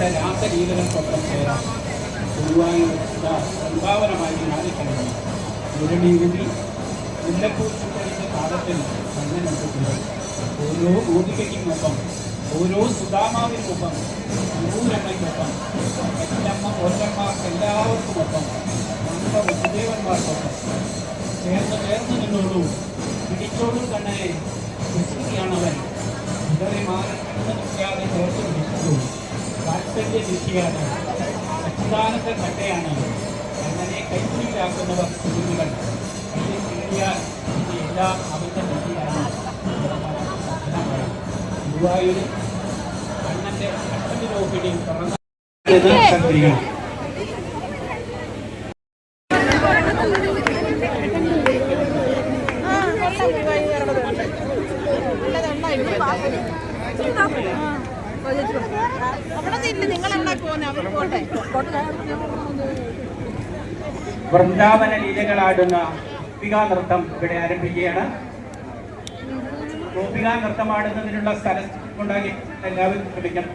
കണ്ട രാസലീലകൾക്കൊപ്പം ചേരാം സംഭാവനമായി മാറിക്കഴിഞ്ഞു മുരളിയൂരി മുല്ലപ്പൂ ചുറ്റലിന്റെ പാദത്തിൽ കണ്ണനുണ്ട് ഓരോ ഗോപികയ്ക്കുമൊപ്പം ഓരോ സുദാമാവിനുമൊപ്പം നൂരമ്മയ്ക്കൊപ്പം എല്ലമ്മ ഒറ്റമ്മ എല്ലാവർക്കുമൊപ്പം നമ്മുടെ വസുദേവന്മാർക്കൊപ്പം ചേർന്ന് ചേർന്ന് നിന്നോളൂ. പിടിച്ചോളൂ തന്നെ. വിശ്വസിയാണവൻ ഇവരെ മാറി കണ്ണു നിൽക്കാതെ ചേർത്ത് പിടിച്ചു വാത്സല്യ വിധിയാണ് അച്ഛാനത്തെ കട്ടയാണ് അങ്ങനെ കൈപ്പിടിയിലാക്കുന്നവർ കുരുവികൾ കയ്യിൽ കിട്ടിയാൽ ഇത് എല്ലാം അവന്റെ വിധിയാണ് ഗുരുവായൂർ കണ്ണന്റെ കട്ടനിലോപിടി തുറന്ന സന്ധികൾ വൃന്ദാവന ലീലകളാടുന്ന ഗോപികാ നൃത്തം ഇവിടെ ആരംഭിക്കുകയാണ്. ഗോപികാ നൃത്തം ആടുന്നതിനുള്ള സ്ഥലം ഉണ്ടാക്കി എല്ലാവരും ശ്രമിക്കണം.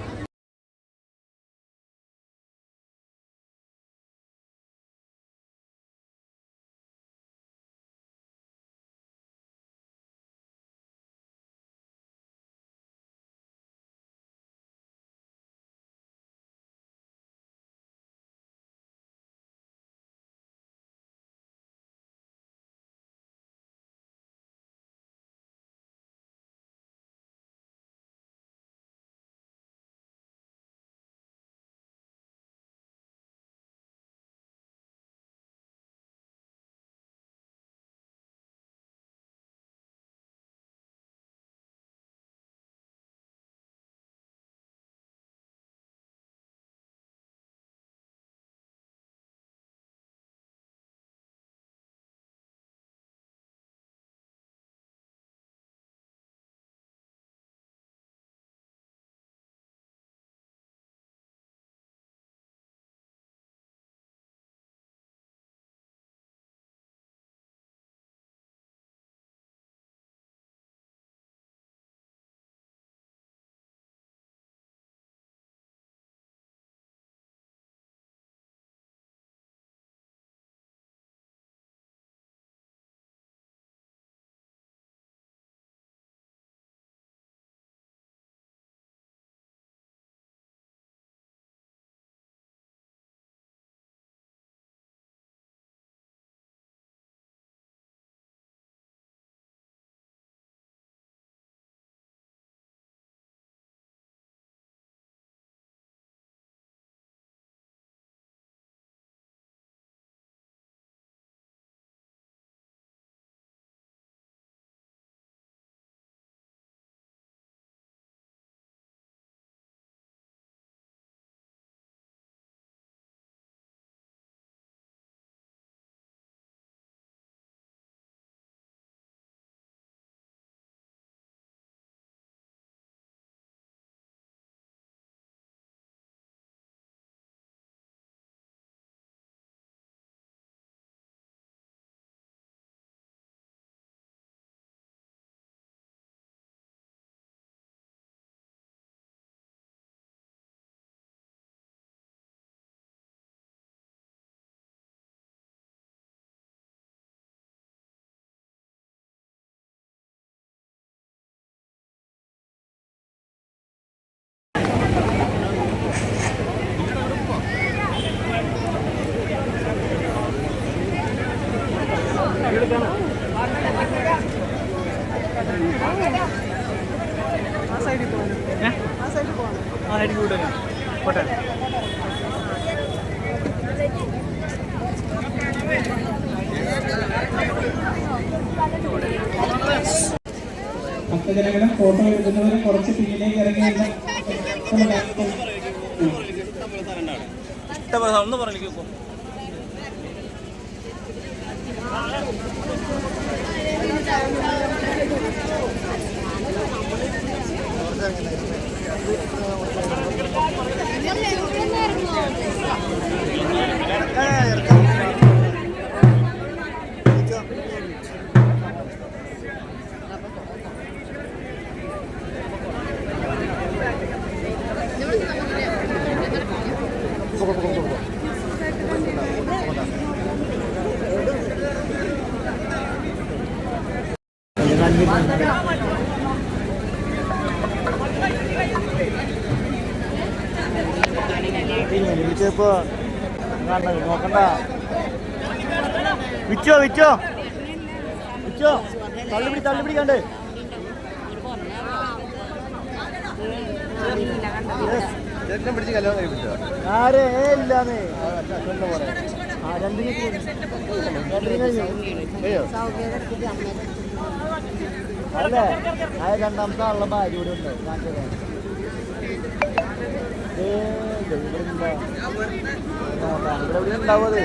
ഭക്തജനങ്ങളും ഫോട്ടോ എടുക്കുന്നവരും കുറച്ച് പിന്നിലേക്ക് ഇറങ്ങി ഒന്ന് പറഞ്ഞു ഇറക്കാം വിളിച്ചപ്പോ നോക്കണ്ട. വിച്ചോ വിച്ചോ വിച്ചോ തള്ളിപ്പിടി തള്ളിപ്പിടിക്കണ്ട് ആരെ? ഏ ഇല്ലാന്നേ. ആ രണ്ടിന് അല്ലേ? ആ രണ്ടാമത്തെ ആളുള്ള ഭാര്യ കൂടെ ഉണ്ട്. കാണിച്ചത് ഉണ്ട് ഇവിടെ എവിടെയാണ് ഉണ്ടാവുക